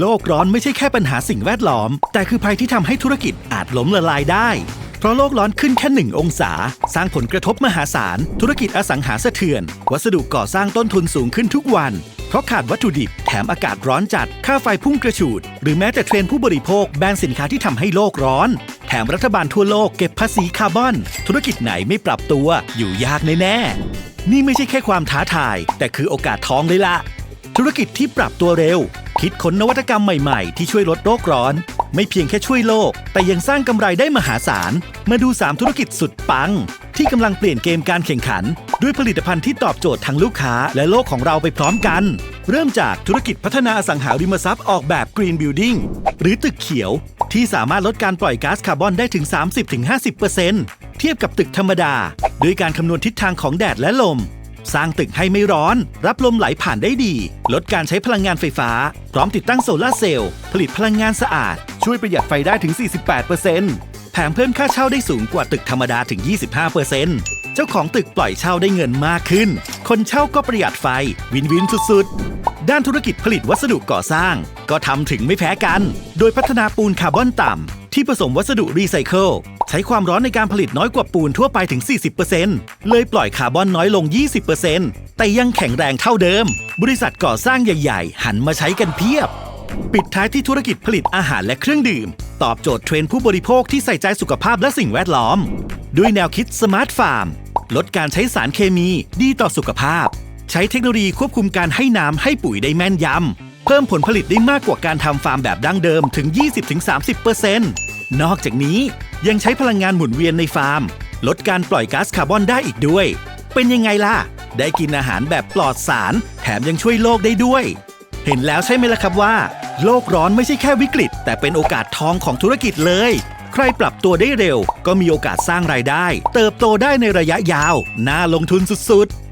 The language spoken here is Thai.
โลกร้อนไม่ใช่แค่ปัญหาสิ่งแวดล้อม แต่คือภัยที่ทำให้ธุรกิจอาจล้มละลายได้ เพราะโลกร้อนขึ้นแค่หนึ่งองศา สร้างผลกระทบมหาศาล ธุรกิจอสังหาสะเทือน วัสดุก่อสร้างต้นทุนสูงขึ้นทุกวัน เพราะขาดวัตถุดิบ แถมอากาศร้อนจัด ค่าไฟพุ่งกระฉูด หรือแม้แต่เทรนผู้บริโภคแบนสินค้าที่ทำให้โลกร้อน แถมรัฐบาลทั่วโลกเก็บภาษีคาร์บอน ธุรกิจไหนไม่ปรับตัว อยู่ยากแน่ๆนี่ไม่ใช่แค่ความท้าทาย แต่คือโอกาสทองเลยล่ะธุรกิจที่ปรับตัวเร็ว คิดค้นนวัตกรรมใหม่ๆ ที่ช่วยลดโลกร้อน ไม่เพียงแค่ช่วยโลก แต่ยังสร้างกำไรได้มหาศาล มาดู 3 ธุรกิจสุดปัง ที่กำลังเปลี่ยนเกมการแข่งขัน ด้วยผลิตภัณฑ์ที่ตอบโจทย์ทั้งลูกค้าและโลกของเราไปพร้อมกัน เริ่มจากธุรกิจพัฒนาอสังหาริมทรัพย์ออกแบบ Green Building หรือตึกเขียว ที่สามารถลดการปล่อยก๊าซคาร์บอนได้ถึง 30-50%เทียบกับตึกธรรมดา ด้วยการคำนวณทิศทางของแดดและลม สร้างตึกให้ไม่ร้อน รับลมไหลผ่านได้ดี ลดการใช้พลังงานไฟฟ้า พร้อมติดตั้งโซลาเซลล์ ผลิตพลังงานสะอาด ช่วยประหยัดไฟได้ถึง 48%แถมเพิ่มค่าเช่าได้สูงกว่าตึกธรรมดาถึง 25%เจ้าของตึกปล่อยเช่าได้เงินมากขึ้น คนเช่าก็ประหยัดไฟ วินวินสุดๆ ด้านธุรกิจผลิตวัสดุก่อสร้าง ก็ทำถึงไม่แพ้กัน โดยพัฒนาปูนคาร์บอนต่ำ ที่ผสมวัสดุรีไซเคิลใช้ความร้อนในการผลิตน้อยกว่าปูนทั่วไปถึง 40%เลยปล่อยคาร์บอนน้อยลง 20%แต่ยังแข็งแรงเท่าเดิม บริษัทก่อสร้างใหญ่ ๆ หันมาใช้กันเพียบ ปิดท้ายที่ธุรกิจผลิตอาหารและเครื่องดื่ม ตอบโจทย์เทรนด์ผู้บริโภคที่ใส่ใจสุขภาพและสิ่งแวดล้อม ด้วยแนวคิดสมาร์ทฟาร์มลดการใช้สารเคมีดีต่อสุขภาพ ใช้เทคโนโลยีควบคุมการให้น้ำให้ปุ๋ยได้แม่นยำเพิ่มผลผลิตได้มากกว่าการทำฟาร์มแบบดั้งเดิมถึง 20-30% นอกจากนี้ยังใช้พลังงานหมุนเวียนในฟาร์ม ลดการปล่อยก๊าซคาร์บอนได้อีกด้วย เป็นยังไงล่ะ ได้กินอาหารแบบปลอดสาร แถมยังช่วยโลกได้ด้วย เห็นแล้วใช่ไหมล่ะครับว่า โลกร้อนไม่ใช่แค่วิกฤต แต่เป็นโอกาสทองของธุรกิจเลย ใครปรับตัวได้เร็ว ก็มีโอกาสสร้างรายได้ เติบโตได้ในระยะยาว น่าลงทุนสุดๆ